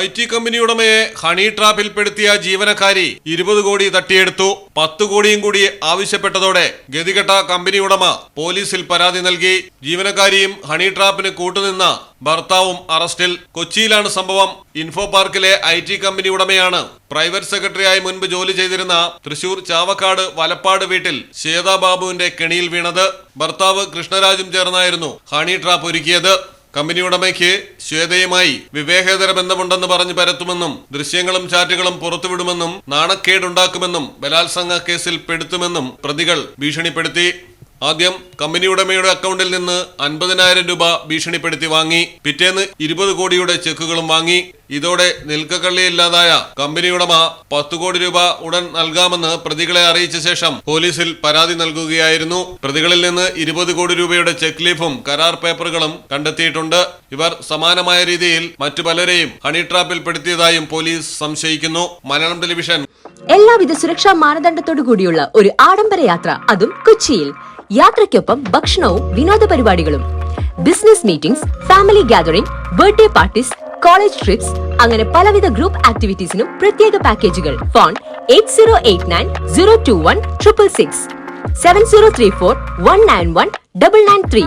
I T company ഉടമയെ honey ട്രാപ്പിൽപ്പെടുത്തിയ ജീവനക്കാരി ഇരുപത് കോടി തട്ടിയെടുത്തു. പത്ത് കോടിയും കൂടി ആവശ്യപ്പെട്ടതോടെ ഗതികെട്ട കമ്പനി ഉടമ പോലീസിൽ പരാതി നൽകി. ജീവനക്കാരിയും ഹണി ട്രാപ്പിന് കൂട്ടുനിന്ന ഭർത്താവും അറസ്റ്റിൽ. കൊച്ചിയിലാണ് സംഭവം. ഇൻഫോ പാർക്കിലെ ഐ ടി കമ്പനി ഉടമയാണ് പ്രൈവറ്റ് സെക്രട്ടറിയായി മുൻപ് ജോലി ചെയ്തിരുന്ന തൃശൂർ ചാവക്കാട് വലപ്പാട് വീട്ടിൽ ശ്വേതാ ബാബുവിന്റെ കെണിയിൽ വീണത്. ഭർത്താവ് കൃഷ്ണരാജും ചേർന്നായിരുന്നു ഹണി ട്രാപ്പ് ഒരുക്കിയത്. കമ്പനി ഉടമയ്ക്ക് ശ്വേതയുമായി വിവേകേതര ബന്ധമുണ്ടെന്ന് പറഞ്ഞ് പരത്തുമെന്നും ദൃശ്യങ്ങളും ചാറ്റുകളും പുറത്തുവിടുമെന്നും നാണക്കേടുണ്ടാക്കുമെന്നും ബലാത്സംഗ കേസിൽ പെടുത്തുമെന്നും പ്രതികൾ ഭീഷണിപ്പെടുത്തി. ആദ്യം കമ്പനി ഉടമയുടെ അക്കൗണ്ടിൽ നിന്ന് അൻപതിനായിരം രൂപ ഭീഷണിപ്പെടുത്തി വാങ്ങി. പിറ്റേന്ന് ഇരുപത് കോടിയുടെ ചെക്കുകളും വാങ്ങി. ഇതോടെ നിൽക്കക്കള്ളിയില്ലാതായ കമ്പനി ഉടമ പത്തു കോടി രൂപ ഉടൻ നൽകാമെന്ന് പ്രതികളെ അറിയിച്ച ശേഷം പോലീസിൽ പരാതി നൽകുകയായിരുന്നു. പ്രതികളിൽ നിന്ന് ഇരുപത് കോടി രൂപയുടെ ചെക്ക് ലീഫും കരാർ പേപ്പറുകളും കണ്ടെത്തിയിട്ടുണ്ട്. ഇവർ സമാനമായ രീതിയിൽ മറ്റു പലരെയും ഹണി ട്രാപ്പിൽ പെടുത്തിയതായും പോലീസ് സംശയിക്കുന്നു. മലയാളം ടെലിവിഷൻ. എല്ലാവിധ സുരക്ഷാ മാനദണ്ഡത്തോടു കൂടിയുള്ള ഒരു ആഡംബര യാത്ര അതും കൊച്ചിയിൽ. യാത്രയ്ക്കൊപ്പം ഭക്ഷണവും വിനോദ പരിപാടികളും. Business meetings family gathering birthday parties college trips അങ്ങനെ പലവിധ ഗ്രൂപ്പ് ആക്ടിവിറ്റീസിനും പ്രത്യേക പാക്കേജുകൾ phone eight zero eight nine zero two one triple six seven zero three four one nine one double nine three